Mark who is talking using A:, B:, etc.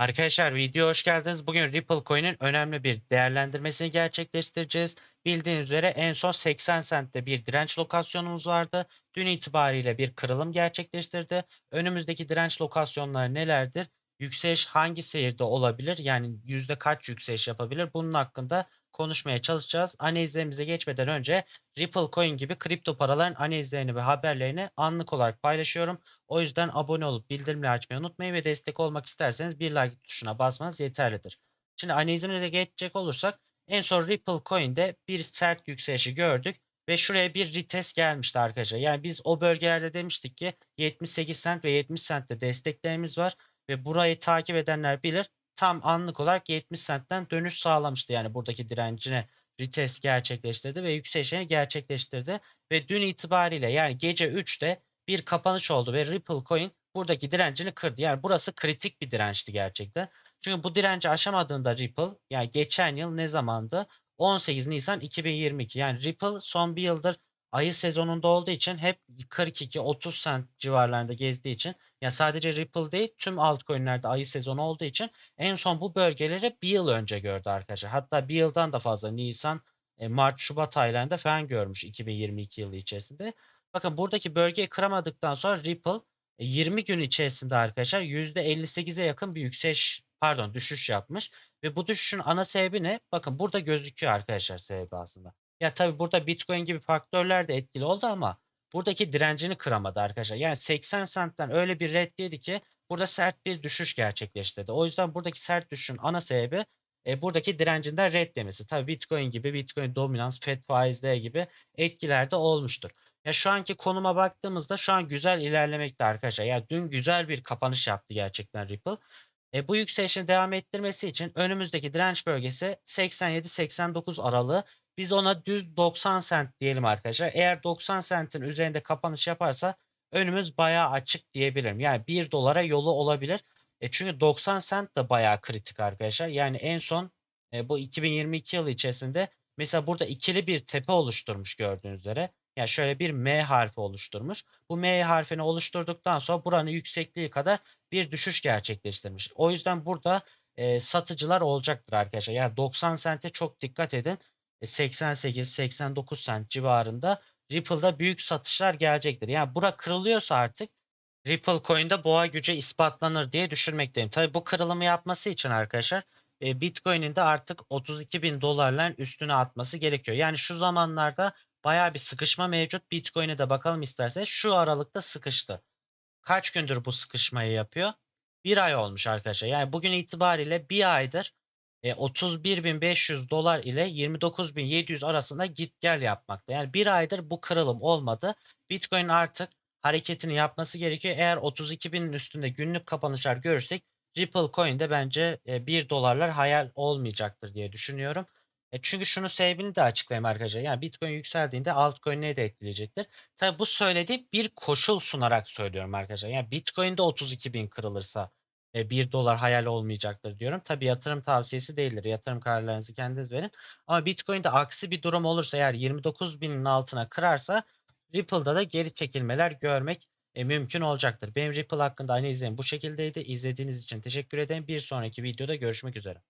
A: Arkadaşlar video hoş geldiniz. Bugün Ripple Coin'in önemli bir değerlendirmesini gerçekleştireceğiz. Bildiğiniz üzere en son 80 centte bir direnç lokasyonumuz vardı. Dün itibariyle bir kırılım gerçekleştirdi. Önümüzdeki direnç lokasyonları nelerdir? Yükseliş hangi seyirde olabilir? Yani yüzde kaç yükseliş yapabilir? Bunun hakkında konuşmaya çalışacağız. Analizlerimize geçmeden önce Ripple Coin gibi kripto paraların analizlerini ve haberlerini anlık olarak paylaşıyorum. O yüzden abone olup bildirimleri açmayı unutmayın ve destek olmak isterseniz bir like tuşuna basmanız yeterlidir. Şimdi analizimize geçecek olursak en son Ripple Coin'de bir sert yükselişi gördük ve şuraya bir retest gelmişti arkadaşlar. Yani biz o bölgelerde demiştik ki 78 cent ve 70 centte desteklerimiz var ve burayı takip edenler bilir. Tam anlık olarak 70 centten dönüş sağlamıştı. Yani buradaki direncine retest gerçekleştirdi ve yükselişini gerçekleştirdi. Ve dün itibariyle yani gece 3'te bir kapanış oldu ve Ripple Coin buradaki direncini kırdı. Yani burası kritik bir dirençti gerçekten. Çünkü bu direnci aşamadığında Ripple yani geçen yıl ne zamandı? 18 Nisan 2022. Yani Ripple son bir yıldır ayı sezonunda olduğu için hep 42-30 cent civarlarında gezdiği için ya sadece Ripple değil tüm altcoin'lerde ayı sezonu olduğu için en son bu bölgeleri bir yıl önce gördü arkadaşlar. Hatta bir yıldan da fazla Nisan, e, Mart, Şubat aylarında falan görmüş 2022 yılı içerisinde. Bakın buradaki bölgeyi kıramadıktan sonra Ripple e, 20 gün içerisinde arkadaşlar %58'e yakın bir yükseliş pardon düşüş yapmış. Ve bu düşüşün ana sebebi ne? Bakın burada gözüküyor arkadaşlar sebebi aslında. Ya tabii burada Bitcoin gibi faktörler de etkili oldu ama buradaki direncini kıramadı arkadaşlar. Yani 80 centten öyle bir red yedi ki burada sert bir düşüş gerçekleştirdi. O yüzden buradaki sert düşüşün ana sebebi e, buradaki direncinden red demesi. Tabii Bitcoin gibi Bitcoin dominans, FED faizleri gibi etkiler de olmuştur. Ya şu anki konuma baktığımızda şu an güzel ilerlemekte arkadaşlar. Ya dün güzel bir kapanış yaptı gerçekten Ripple. E, bu yükselişini devam ettirmesi için önümüzdeki direnç bölgesi 87-89 aralığı. Biz ona düz 90 cent diyelim arkadaşlar. Eğer 90 centin üzerinde kapanış yaparsa önümüz bayağı açık diyebilirim. Yani 1 dolara yolu olabilir. E çünkü 90 cent de bayağı kritik arkadaşlar. Yani en son e, bu 2022 yılı içerisinde mesela burada ikili bir tepe oluşturmuş gördüğünüz üzere. Yani şöyle bir M harfi oluşturmuş. Bu M harfini oluşturduktan sonra buranın yüksekliği kadar bir düşüş gerçekleştirmiş. O yüzden burada e, satıcılar olacaktır arkadaşlar. Yani 90 sente çok dikkat edin. 88-89 sent civarında Ripple'da büyük satışlar gelecektir. Yani bura kırılıyorsa artık Ripple Coin'de boğa gücü ispatlanır diye düşünmekteyim. Tabi bu kırılımı yapması için arkadaşlar e, Bitcoin'in de artık 32 bin dolarların üstüne atması gerekiyor. Yani şu zamanlarda baya bir sıkışma mevcut. Bitcoin'e de bakalım isterseniz şu aralıkta sıkıştı. Kaç gündür bu sıkışmayı yapıyor? Bir ay olmuş arkadaşlar. Yani bugün itibariyle bir aydır e, 31.500 dolar ile 29.700 arasında git gel yapmakta. Yani bir aydır bu kırılım olmadı. Bitcoin artık hareketini yapması gerekiyor. Eğer 32.000'in üstünde günlük kapanışlar görürsek Ripple Coin'de bence e, 1 dolarlar hayal olmayacaktır diye düşünüyorum. E çünkü şunu sebebini de açıklayayım arkadaşlar. Yani Bitcoin yükseldiğinde altcoin'leri de etkileyecektir. Tabi bu söylediğim bir koşul sunarak söylüyorum arkadaşlar. Yani Bitcoin'de 32.000 kırılırsa 1 dolar hayal olmayacaktır diyorum. Tabi yatırım tavsiyesi değildir. Yatırım kararlarınızı kendiniz verin. Ama Bitcoin'de aksi bir durum olursa eğer 29.000'in altına kırarsa Ripple'da da geri çekilmeler görmek e, mümkün olacaktır. Benim Ripple hakkında analizim bu şekildeydi. İzlediğiniz için teşekkür ederim. Bir sonraki videoda görüşmek üzere.